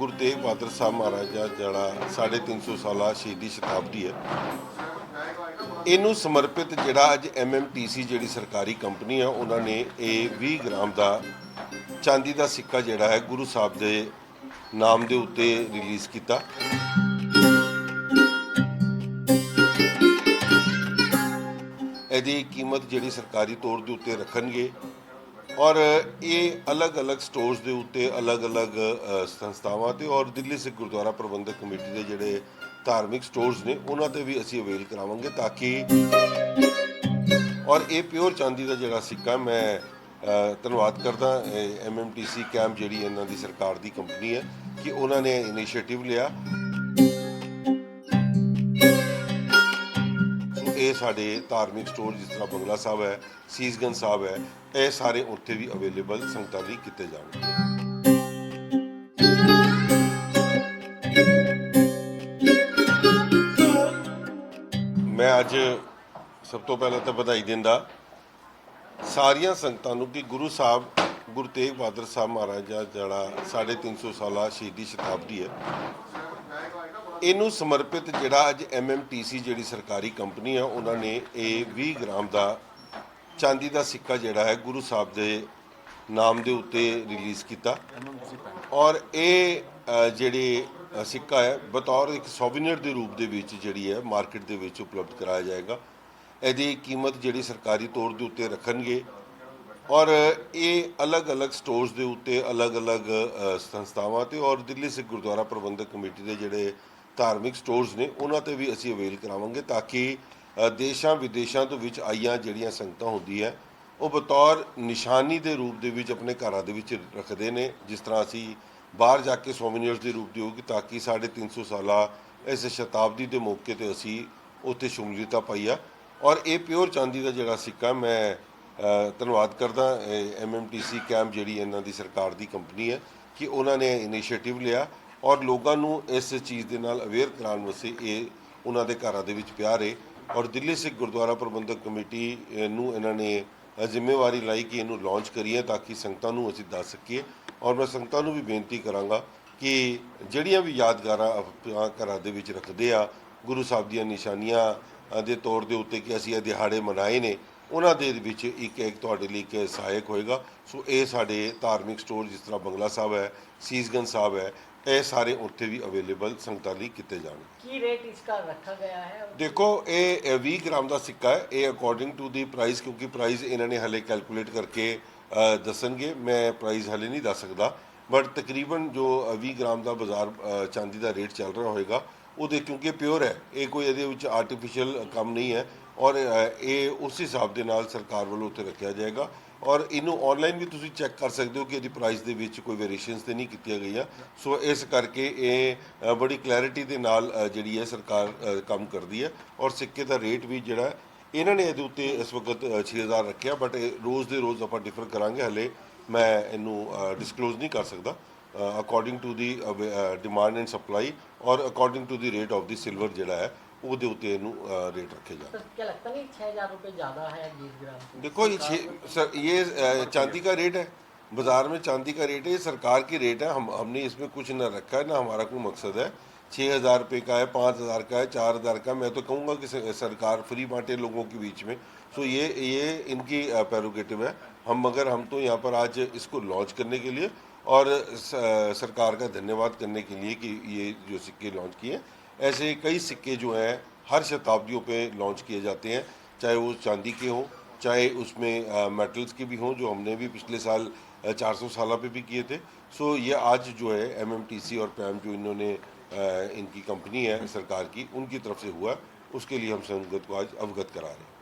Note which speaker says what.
Speaker 1: ਗੁਰੂ ਤੇਗ ਬਹਾਦਰ ਸਾਹਿਬ ਮਹਾਰਾਜਾ ਜਿਹੜਾ 350 ਸਾਲਾ ਸ਼ਹੀਦੀ ਸ਼ਤਾਬਦੀ ਹੈ। ਇਹਨੂੰ ਸਮਰਪਿਤ ਜਿਹੜਾ ਅੱਜ ਐਮਐਮਟੀਸੀ ਜਿਹੜੀ ਸਰਕਾਰੀ ਕੰਪਨੀ ਆ, ਉਹਨਾਂ ਨੇ ਇਹ 20 ਗ੍ਰਾਮ ਦਾ ਚਾਂਦੀ ਦਾ ਸਿੱਕਾ ਜਿਹੜਾ ਹੈ ਗੁਰੂ ਸਾਹਿਬ ਦੇ ਨਾਮ ਦੇ ਉੱਤੇ ਰਿਲੀਜ਼ ਕੀਤਾ। ਇਹਦੀ ਕੀਮਤ ਜਿਹੜੀ ਸਰਕਾਰੀ ਤੌਰ ਦੇ ਉੱਤੇ ਰੱਖਣਗੇ ਔਰ ਇਹ ਅਲੱਗ-ਅਲੱਗ ਸਟੋਰਸ ਦੇ ਉੱਤੇ ਅਲੱਗ-ਅਲੱਗ ਸੰਸਥਾਵਾਂ ਤੇ ਔਰ ਦਿੱਲੀ ਸਿੱਖ ਗੁਰਦੁਆਰਾ ਪ੍ਰਬੰਧਕ ਕਮੇਟੀ ਦੇ ਜਿਹੜੇ ਧਾਰਮਿਕ ਸਟੋਰਸ ਨੇ, ਉਹਨਾਂ ਤੇ ਵੀ ਅਸੀਂ ਅਵੇਲ ਕਰਾਵਾਂਗੇ ਤਾਂ ਕਿ ਔਰ ਇਹ ਪਿਓਰ ਚਾਂਦੀ ਦਾ ਜਿਹੜਾ ਸਿੱਕਾ ਮੈਂ ਧੰਨਵਾਦ ਕਰਦਾ ਐਮਐਮਟੀਸੀ ਕੈਂਪ ਜਿਹੜੀ ਇਹਨਾਂ ਦੀ ਸਰਕਾਰ ਦੀ ਕੰਪਨੀ ਹੈ, ਕਿ ਉਹਨਾਂ ਨੇ ਇਨੀਸ਼ੀਏਟਿਵ ਲਿਆ। ਇਹ ਸਾਡੇ ਧਾਰਮਿਕ ਸਟੋਰ ਜਿਸ ਤਰ੍ਹਾਂ ਬੰਗਲਾ ਸਾਹਿਬ ਹੈ, ਸੀਸਗੰਜ ਸਾਹਿਬ ਹੈ, ਇਹ ਸਾਰੇ ਉੱਥੇ ਵੀ ਅਵੇਲੇਬਲ ਸੰਗਤਾਂ ਲਈ ਕੀਤੇ ਜਾਣਗੇ। ਮੈਂ ਅੱਜ ਸਭ ਤੋਂ ਪਹਿਲਾਂ ਤਾਂ ਵਧਾਈ ਦਿੰਦਾ ਸਾਰੀਆਂ ਸੰਗਤਾਂ ਨੂੰ ਕਿ ਗੁਰੂ ਸਾਹਿਬ, ਗੁਰੂ ਤੇਗ ਬਹਾਦਰ ਸਾਹਿਬ ਮਹਾਰਾਜਾ ਜਿਹੜਾ 350 ਸਾਲਾ ਸ਼ਹੀਦੀ ਸ਼ਤਾਬਦੀ ਹੈ ਇਹਨੂੰ ਸਮਰਪਿਤ ਜਿਹੜਾ ਅੱਜ ਐਮਐਮਟੀਸੀ ਜਿਹੜੀ ਸਰਕਾਰੀ ਕੰਪਨੀ ਆ, ਉਹਨਾਂ ਨੇ ਇਹ 20 ਗ੍ਰਾਮ ਦਾ ਚਾਂਦੀ ਦਾ ਸਿੱਕਾ ਜਿਹੜਾ ਹੈ ਗੁਰੂ ਸਾਹਿਬ ਦੇ ਨਾਮ ਦੇ ਉੱਤੇ ਰਿਲੀਜ਼ ਕੀਤਾ। ਔਰ ਇਹ ਜਿਹੜੇ ਸਿੱਕਾ ਹੈ, ਬਤੌਰ ਇੱਕ ਸੋਵੀਨੀਅਰ ਦੇ ਰੂਪ ਦੇ ਵਿੱਚ ਜਿਹੜੀ ਹੈ ਮਾਰਕੀਟ ਦੇ ਵਿੱਚ ਉਪਲਬਧ ਕਰਾਇਆ ਜਾਏਗਾ। ਇਹਦੀ ਕੀਮਤ ਜਿਹੜੀ ਸਰਕਾਰੀ ਤੌਰ ਦੇ ਉੱਤੇ ਰੱਖਣਗੇ। ਔਰ ਇਹ ਅਲੱਗ-ਅਲੱਗ ਸਟੋਰਸ ਦੇ ਉੱਤੇ ਅਲੱਗ-ਅਲੱਗ ਸੰਸਥਾਵਾਂ ਤੇ ਔਰ ਦਿੱਲੀ ਸਿੱਖ ਗੁਰਦੁਆਰਾ ਪ੍ਰਬੰਧਕ ਕਮੇਟੀ ਦੇ ਜਿਹੜੇ ਧਾਰਮਿਕ ਸਟੋਰਸ ਨੇ, ਉਹਨਾਂ ਤੇ ਵੀ ਅਸੀਂ ਅਵੇਲ ਕਰਾਵਾਂਗੇ ਤਾਂ ਕਿ ਦੇਸ਼ਾਂ ਵਿਦੇਸ਼ਾਂ ਤੋਂ ਵਿੱਚ ਆਈਆਂ ਜਿਹੜੀਆਂ ਸੰਗਤਾਂ ਹੁੰਦੀਆਂ ਉਹ ਬਤੌਰ ਨਿਸ਼ਾਨੀ ਦੇ ਰੂਪ ਦੇ ਵਿੱਚ ਆਪਣੇ ਘਰਾਂ ਦੇ ਵਿੱਚ ਰੱਖਦੇ ਨੇ, ਜਿਸ ਤਰ੍ਹਾਂ ਅਸੀਂ ਬਾਹਰ ਜਾ ਕੇ ਸੋਵੀਨੀਅਰਸ ਦੇ ਰੂਪ ਦੀ ਹੋਗੀ ਤਾਂ ਕਿ 350 ਸਾਲਾ ਇਸ ਸ਼ਤਾਬਦੀ ਦੇ ਮੌਕੇ ਤੇ ਅਸੀਂ ਉੱਥੇ ਸ਼ਮੂਲੀਅਤ ਪਾਈ ਆ। ਔਰ ਇਹ ਪਿਓਰ ਚਾਂਦੀ ਦਾ ਜਿਹੜਾ ਸਿੱਕਾ ਮੈਂ ਧੰਨਵਾਦ ਕਰਦਾ ਐਮਐਮਟੀਸੀ ਕੈਂਪ ਜਿਹੜੀ ਇਹਨਾਂ ਦੀ ਸਰਕਾਰ ਦੀ ਕੰਪਨੀ ਹੈ, ਕਿ ਉਹਨਾਂ ਨੇ ਇਨੀਸ਼ੀਏਟਿਵ ਲਿਆ। ਔਰ ਲੋਕਾਂ ਨੂੰ ਇਸ ਚੀਜ਼ ਦੇ ਨਾਲ ਅਵੇਅਰ ਕਰਾਉਣ ਵਾਸਤੇ ਇਹ ਉਹਨਾਂ ਦੇ ਘਰਾਂ ਦੇ ਵਿੱਚ ਪਿਆ ਰਹੇ। ਔਰ ਦਿੱਲੀ ਸਿੱਖ ਗੁਰਦੁਆਰਾ ਪ੍ਰਬੰਧਕ ਕਮੇਟੀ ਨੂੰ ਇਹਨਾਂ ਨੇ ਜ਼ਿੰਮੇਵਾਰੀ ਲਾਈ ਕਿ ਇਹਨੂੰ ਲਾਂਚ ਕਰੀਏ ਤਾਂ ਕਿ ਸੰਗਤਾਂ ਨੂੰ ਅਸੀਂ ਦੱਸ ਸਕੀਏ। ਔਰ ਮੈਂ ਸੰਗਤਾਂ ਨੂੰ ਵੀ ਬੇਨਤੀ ਕਰਾਂਗਾ ਕਿ ਜਿਹੜੀਆਂ ਵੀ ਯਾਦਗਾਰਾਂ ਆਪਾਂ ਘਰਾਂ ਦੇ ਵਿੱਚ ਰੱਖਦੇ ਆ, ਗੁਰੂ ਸਾਹਿਬ ਦੀਆਂ ਨਿਸ਼ਾਨੀਆਂ ਦੇ ਤੌਰ ਦੇ ਉੱਤੇ ਕਿ ਅਸੀਂ ਇਹ ਦਿਹਾੜੇ ਮਨਾਏ ਨੇ, ਉਹਨਾਂ ਦੇ ਵਿੱਚ ਇੱਕ ਇੱਕ ਤੁਹਾਡੇ ਲਈ ਇੱਕ ਸਹਾਇਕ ਹੋਏਗਾ। ਸੋ ਇਹ ਸਾਡੇ ਧਾਰਮਿਕ ਸਟੋਰ ਜਿਸ ਤਰ੍ਹਾਂ ਬੰਗਲਾ ਸਾਹਿਬ ਹੈ, ਸੀਸਗੰਜ ਸਾਹਿਬ ਹੈ ਇਹ ਸਾਰੇ ਉੱਥੇ ਵੀ ਅਵੇਲੇਬਲ ਸੰਗਤਾਂ ਲਈ ਕੀਤੇ ਜਾਣ।
Speaker 2: ਕੀ ਰੇਟ ਇਸ ਦਾ ਰੱਖਾ ਗਿਆ ਹੈ?
Speaker 1: ਦੇਖੋ ਇਹ 20 ਗ੍ਰਾਮ ਦਾ ਸਿੱਕਾ ਹੈ। ਇਹ ਅਕੋਰਡਿੰਗ ਟੂ ਦੀ ਪ੍ਰਾਈਸ ਕਿਉਂਕਿ ਪ੍ਰਾਈਸ ਇਹਨਾਂ ਨੇ ਹਲੇ ਕੈਲਕੂਲੇਟ ਕਰਕੇ ਦੱਸਣਗੇ। ਮੈਂ ਪ੍ਰਾਈਸ ਹਲੇ ਨਹੀਂ ਦੱਸ ਸਕਦਾ। ਬਟ ਤਕਰੀਬਨ ਜੋ 20 ਗ੍ਰਾਮ ਦਾ ਬਾਜ਼ਾਰ ਚਾਂਦੀ ਦਾ ਰੇਟ ਚੱਲ ਰਿਹਾ ਹੋਏਗਾ ਉਹਦੇ ਕਿਉਂਕਿ ਪਿਓਰ ਹੈ। ਇਹ ਕੋਈ ਇਹਦੇ ਵਿੱਚ ਆਰਟੀਫੀਸ਼ੀਅਲ ਕੰਮ ਨਹੀਂ ਹੈ। ਔਰ ਇਹ ਉਸ ਹਿਸਾਬ ਦੇ ਨਾਲ ਸਰਕਾਰ ਵੱਲੋਂ ਉੱਥੇ ਰੱਖਿਆ ਜਾਏਗਾ। ਔਰ ਇਹਨੂੰ ਆਨਲਾਈਨ ਵੀ ਤੁਸੀਂ ਚੈੱਕ ਕਰ ਸਕਦੇ ਹੋ ਕਿ ਇਹਦੀ ਪ੍ਰਾਈਸ ਦੇ ਵਿੱਚ ਕੋਈ ਵੇਰੀਏਸ਼ਨਸ ਤੇ ਨਹੀਂ ਕੀਤੀਆਂ ਗਈਆਂ। ਸੋ ਇਸ ਕਰਕੇ ਇਹ ਬੜੀ ਕਲੈਰਿਟੀ ਦੇ ਨਾਲ ਜਿਹੜੀ ਹੈ ਸਰਕਾਰ ਕੰਮ ਕਰਦੀ ਹੈ। ਔਰ ਸਿੱਕੇ ਦਾ ਰੇਟ ਵੀ ਜਿਹੜਾ ਇਹਨਾਂ ਨੇ ਇਹਦੇ ਉੱਤੇ ਇਸ ਵਕਤ ਅ, 6000 ਰੱਖਿਆ ਬਟ ਇਹ ਰੋਜ਼ ਦੇ ਰੋਜ਼ ਆਪਾਂ ਡਿਫਰ ਕਰਾਂਗੇ। ਹਲੇ ਮੈਂ ਇਹਨੂੰ ਡਿਸਕਲੋਜ਼ ਨਹੀਂ ਕਰ ਸਕਦਾ according to the demand and supply ਔਰ according to the rate of the silver ਜਿਹੜਾ ਹੈ ਉਹਦੇ ਉੱਤੇ ਇਹਨੂੰ ਰੇਟ ਰੱਖੇ ਜਾਣ
Speaker 2: तो क्या लगता नहीं छह हजार रुपये ज्यादा है बीस ग्राम से?
Speaker 1: देखो ये छः सर ये अ, चांदी का रेट है बाजार में चांदी का रेट है ये सरकार की रेट है हम हमने इसमें कुछ न रखा है ना हमारा कोई मकसद है छः हज़ार रुपये का है पाँच हज़ार का है चार हज़ार का मैं तो कहूँगा कि स- सरकार फ्री बांटे लोगों के बीच में सो ये ये इनकी पैरोगेटिव है हम मगर हम तो यहाँ पर आज इसको लॉन्च करने के लिए और सरकार का धन्यवाद करने के लिए कि ये जो सिक्के लॉन्च किए ऐसे कई सिक्के जो हैं, हर शताब्दियों पे लॉन्च किए जाते हैं, चाहे वो चांदी के हों, चाहे उसमें मेटल्स के भी हों, जो हमने भी पिछले साल चार सौ साल पे भी किए थे। सो ये आज जो है एमएमटीसी और पैम जो इन्होंने इनकी कंपनी है, सरकार की, उनकी तरफ़ से हुआ। उसके लिए हम संगत को आज अवगत करा रहे हैं।